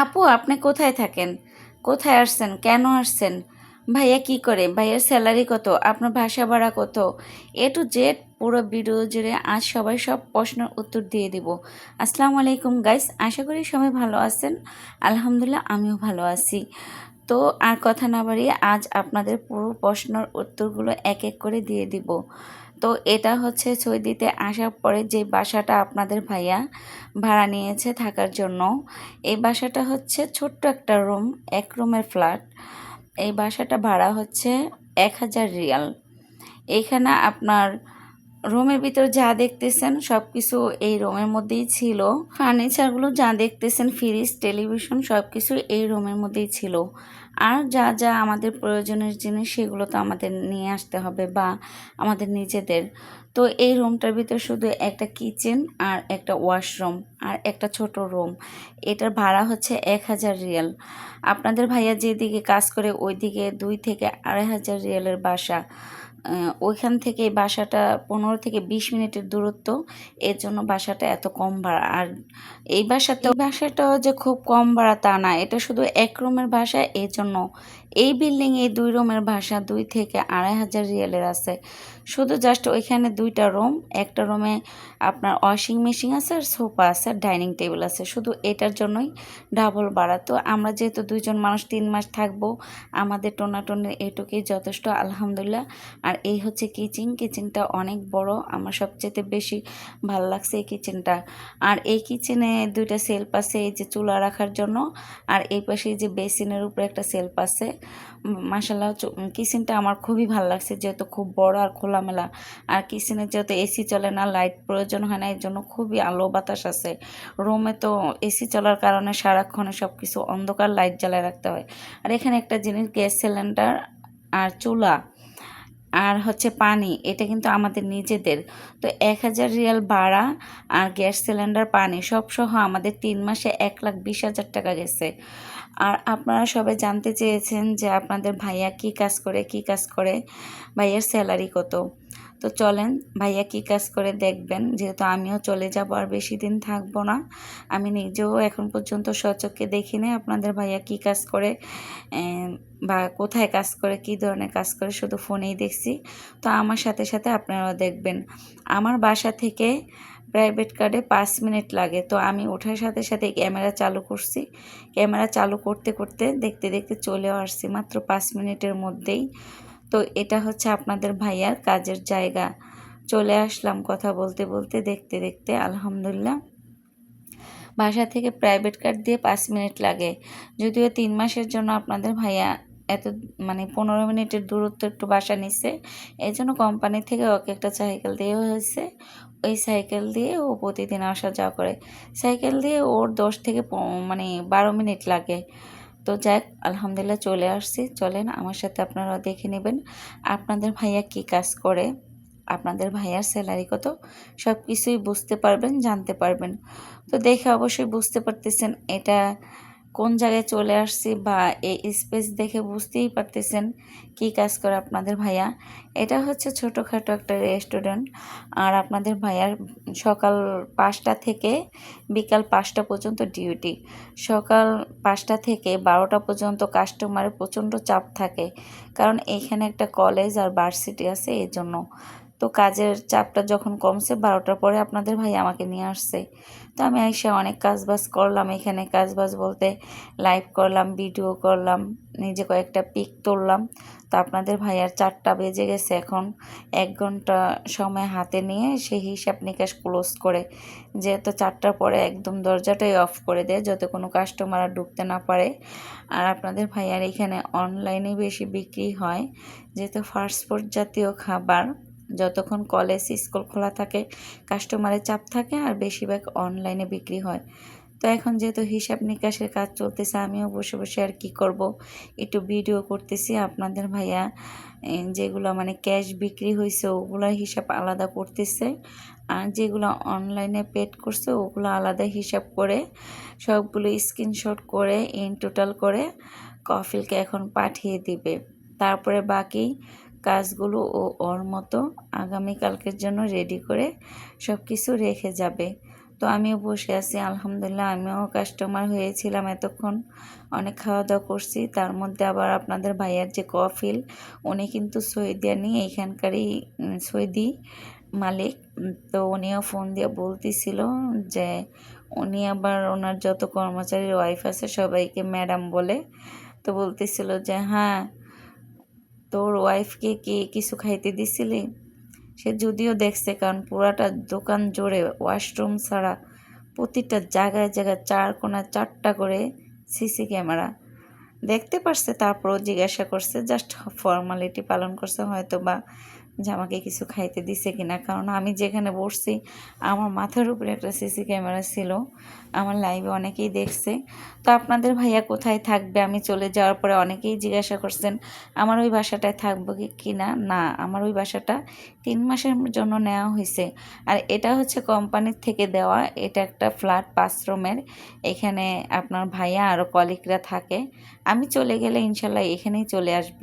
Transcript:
আপু, আপনি কোথায় থাকেন? কোথায় আসছেন? কেন আসছেন? ভাইয়া কি করে? ভাইয়ার স্যালারি কত? আপনার ভাষা ভাড়া কত? এ টু জেড পুরো ভিডিও জুড়ে আজ সবাই সব প্রশ্নের উত্তর দিয়ে দিব। আসসালামু আলাইকুম গাইস আশা করি সবাই ভালো আছেন। আলহামদুলিল্লাহ, আমিও ভালো আছি। তো আর কথা না বাড়িয়ে আজ আপনাদের পুরো প্রশ্নের উত্তরগুলো এক এক করে দিয়ে দিব। তো এটা হচ্ছে সৌদিতে আসার পরে যে বাসাটা আপনাদের ভাইয়া ভাড়া নিয়েছে থাকার জন্য, এই বাসাটা হচ্ছে ছোট্ট একটা রুম, এক রুমের ফ্ল্যাট। এই বাসাটা ভাড়া হচ্ছে এক হাজার রিয়াল। এখানে আপনার রুমের ভিতর যা দেখতেছেন সব কিছু এই রুমের মধ্যেই ছিল। ফার্নিচারগুলো যা দেখতেছেন, ফ্রিজ, টেলিভিশন সব কিছু এই রুমের মধ্যেই ছিল। আর যা যা আমাদের প্রয়োজনের জিনিস, সেগুলো তো আমাদের নিয়ে আসতে হবে বা আমাদের নিজেদের। তো এই রুমটার ভিতর শুধু একটা কিচেন আর একটা ওয়াশরুম আর একটা ছোট রুম। এটার ভাড়া হচ্ছে এক হাজার রিয়াল। আপনাদের ভাইয়া যেদিকে কাজ করে, ওইদিকে দুই থেকে আড়াই হাজার রিয়ালের বাসা। ওইখান থেকে বাসাটা পনেরো থেকে বিশ মিনিটের দূরত্ব। এর জন্য বাসাটা এত কম ভাড়া। আর এই বাসাতে বাসাটাও যে খুব কম ভাড়া তা না। এটা শুধু এক রুমের বাসা, এর জন্য এই বিল্ডিং এই দুই রুমের ভাষা দুই থেকে আড়াই হাজার রিয়েলের আছে। শুধু জাস্ট ওইখানে দুইটা রুম একটা রুমে আপনার ওয়াশিং মেশিন আছে আর সোফা আছে, আর ডাইনিং টেবিল আছে। শুধু এটার জন্যই ডাবল বাড়া। তো আমরা যেহেতু দুইজন মানুষ, তিন মাস থাকব, আমাদের টোনাটনের এটুকুই যথেষ্ট, আলহামদুলিল্লাহ। আর এই হচ্ছে কিচেন কিচেনটা অনেক বড়, আমার সবচেয়ে বেশি ভালো লাগছে এই কিচেনটা আর এই কিচেনে দুইটা সেলফ আছে, এই যে চুলা রাখার জন্য, আর এই পাশে যে বেসিনের উপরে একটা সেলফ আছে। মাসাল্লাহ কিচেনটা আমার খুবই ভালো লাগছে, যেহেতু খুব বড় আর খোলামেলা। আর কিচেনে যেহেতু এসি চলে না লাইট প্রয়োজন হয় না এর জন্য খুবই আলো বাতাস আছে। রুমে তো এসি চলার কারণে সারাক্ষণে সব কিছু অন্ধকার লাইট জ্বালায় রাখতে হয়। আর এখানে একটা জিনিস, গ্যাস সিলিন্ডার আর চুলা আর হচ্ছে পানি, এটা কিন্তু আমাদের নিজেদের। তো এক হাজার রিয়াল ভাড়া আর গ্যাস সিলিন্ডার পানি সব সহ আমাদের তিন মাসে এক লাখ বিশ হাজার টাকা গেছে। আর আপনারা সবাই জানতে চেয়েছেন যে আপনাদের ভাইয়া কি কাজ করে, কি কাজ করে, ভাইয়ার স্যালারি কত। তো চলেন, ভাইয়া কি কাজ করে দেখবেন, যেহেতু আমিও চলে যাব আর বেশি দিন থাকব না। আমি নিজেও এখন পর্যন্ত সচক্ষে দেখিনি আপনাদের ভাইয়া কি কাজ করে বা কোথায় কাজ করে, কি ধরনের কাজ করে, শুধু ফোনেই দেখছি। তো আমার সাথে সাথে আপনারাও দেখবেন। আমার বাসা থেকে প্রাইভেট কার্ডে পাঁচ মিনিট লাগে। তো আমি ওঠার সাথে সাথে ক্যামেরা চালু করছি। ক্যামেরা চালু করতে করতে দেখতে দেখতে চলেও আসছি মাত্র পাঁচ মিনিটের মধ্যেই। তো এটা হচ্ছে আপনাদের ভাইয়ার কাজের জায়গা। চলে আসলাম কথা বলতে বলতে দেখতে দেখতে, আলহামদুলিল্লাহ। বাসা থেকে প্রাইভেট কার দিয়ে পাঁচ মিনিট লাগে। যদিও তিন মাসের জন্য আপনাদের ভাইয়া এত মানে পনেরো মিনিটের দূরত্ব একটু বাসা নিচ্ছে এই জন্য কোম্পানি থেকে ওকে একটা সাইকেল দেওয়া হয়েছে। ওই সাইকেল দিয়ে ও প্রতিদিন আসা যাওয়া করে। সাইকেল দিয়ে ওর দশ থেকে মানে বারো মিনিট লাগে। তো যাক, আলহামদুলিল্লাহ চলে আসছি। চলেন আমার সাথে আপনারা দেখে নেবেন আপনাদের ভাইয়া কি কাজ করে, আপনাদের ভাইয়ার স্যালারি কত সব কিছুই বুঝতে পারবেন, জানতে পারবেন। তো দেখে অবশ্যই বুঝতে পারতেছেন, এটা কোন জায়গায় চলে আসছি বা এই স্পেস দেখে বুঝতেই পারতেছেন কি কাজ করে আপনাদের ভাইয়া। এটা হচ্ছে ছোটোখাটো একটা রেস্টুরেন্ট আর আপনাদের ভাইয়ার সকাল পাঁচটা থেকে বিকাল পাঁচটা পর্যন্ত ডিউটি সকাল পাঁচটা থেকে বারোটা পর্যন্ত কাস্টমারের প্রচণ্ড চাপ থাকে। কারণ এখানে একটা কলেজ আর ভার্সিটি আছে এই জন্য তো কাজের চাপটা যখন কমছে, বারোটার পরে আপনাদের ভাই আমাকে নিয়ে আসছে। তো আমি এসে অনেক কাজবাজ করলাম, এখানে কাজবাজ বলতে লাইভ করলাম ভিডিও করলাম, নিজে কয়েকটা পিক তুললাম। তো আপনাদের ভাইয়ার চারটা বেজে গেছে এখন। এক ঘণ্টা সময় হাতে নিয়ে সেই হিসাব নিকাশ ক্লোজ করে যেহেতু চারটার পরে একদম দরজাটাই অফ করে দেয়, যাতে কোনো কাস্টমার আর ঢুকতে না পারে। আর আপনাদের ভাইয়ার এখানে অনলাইনে বেশি বিক্রি হয়, যেহেতু ফাস্টফুড জাতীয় খাবার। যতক্ষণ কলেজ স্কুল খোলা থাকে, কাস্টমারের চাপ থাকে আর বেশিরভাগ অনলাইনে বিক্রি হয়। তো এখন যেহেতু হিসাব নিকাশের কাজ চলতেছে, আমিও বসে বসে আর কি করব? একটু ভিডিও করতেছি। আপনাদের ভাইয়া যেগুলো মানে ক্যাশ বিক্রি হয়েছে ওগুলোর হিসাব আলাদা করতেছে। আর যেগুলো অনলাইনে পেড করছে, ওগুলো আলাদা হিসাব করে সবগুলো স্ক্রিনশট করে, ইন টোটাল করে কফিলকে এখন পাঠিয়ে দিবে। তারপরে বাকি কাজগুলো ও ওর মতো আগামীকালকের জন্য রেডি করে সব কিছু রেখে যাবে। তো আমিও বসে আছি, আলহামদুলিল্লাহ আমিও কাস্টমার হয়েছিলাম এতক্ষণ। অনেক খাওয়া দাওয়া করছি, তার মধ্যে আবার আপনাদের ভাইয়ার যে কফিল, উনি কিন্তু সৌদিয়ানি, এইখানকারই সৌদি মালিক। তো উনিও ফোন দিয়ে বলতেছিল যে উনি আবার ওনার যত কর্মচারীর ওয়াইফ আছে সবাইকে ম্যাডাম বলে। তো বলতেছিল যে হ্যাঁ তোর ওয়াইফকে কে কিছু খাইতে দিছিলি? সে যদিও দেখছে, কারণ পুরাটা দোকান জোরে ওয়াশরুম ছাড়া প্রতিটা জায়গায় জায়গায় চার কোনা চারটা করে সিসি ক্যামেরা। দেখতে পারছে, তারপরও জিজ্ঞাসা করছে, জাস্ট ফর্মালিটি পালন করছে হয়তো বা যে আমাকে কিছু খাইতে দিছে কিনা। কারণ আমি যেখানে বসছি, আমার মাথার উপরে একটা সিসি ক্যামেরা ছিল, আমার লাইভে অনেকেই দেখছে। তো আপনাদের ভাইয়া কোথায় থাকবে? আমি চলে যাওয়ার পরে অনেকেই জিজ্ঞাসা করছেন, আমার ওই বাসাটায় থাকব কি কিনা? না, আমার ওই বাসাটা তিন মাসের জন্য নেওয়া হয়েছে। আর এটা হচ্ছে কোম্পানির থেকে দেওয়া, এটা একটা ফ্ল্যাট পাঁচ এখানে আপনার ভাইয়া আরও কলিগরা থাকে। আমি চলে গেলে ইনশাল্লাহ এখানেই চলে আসবে।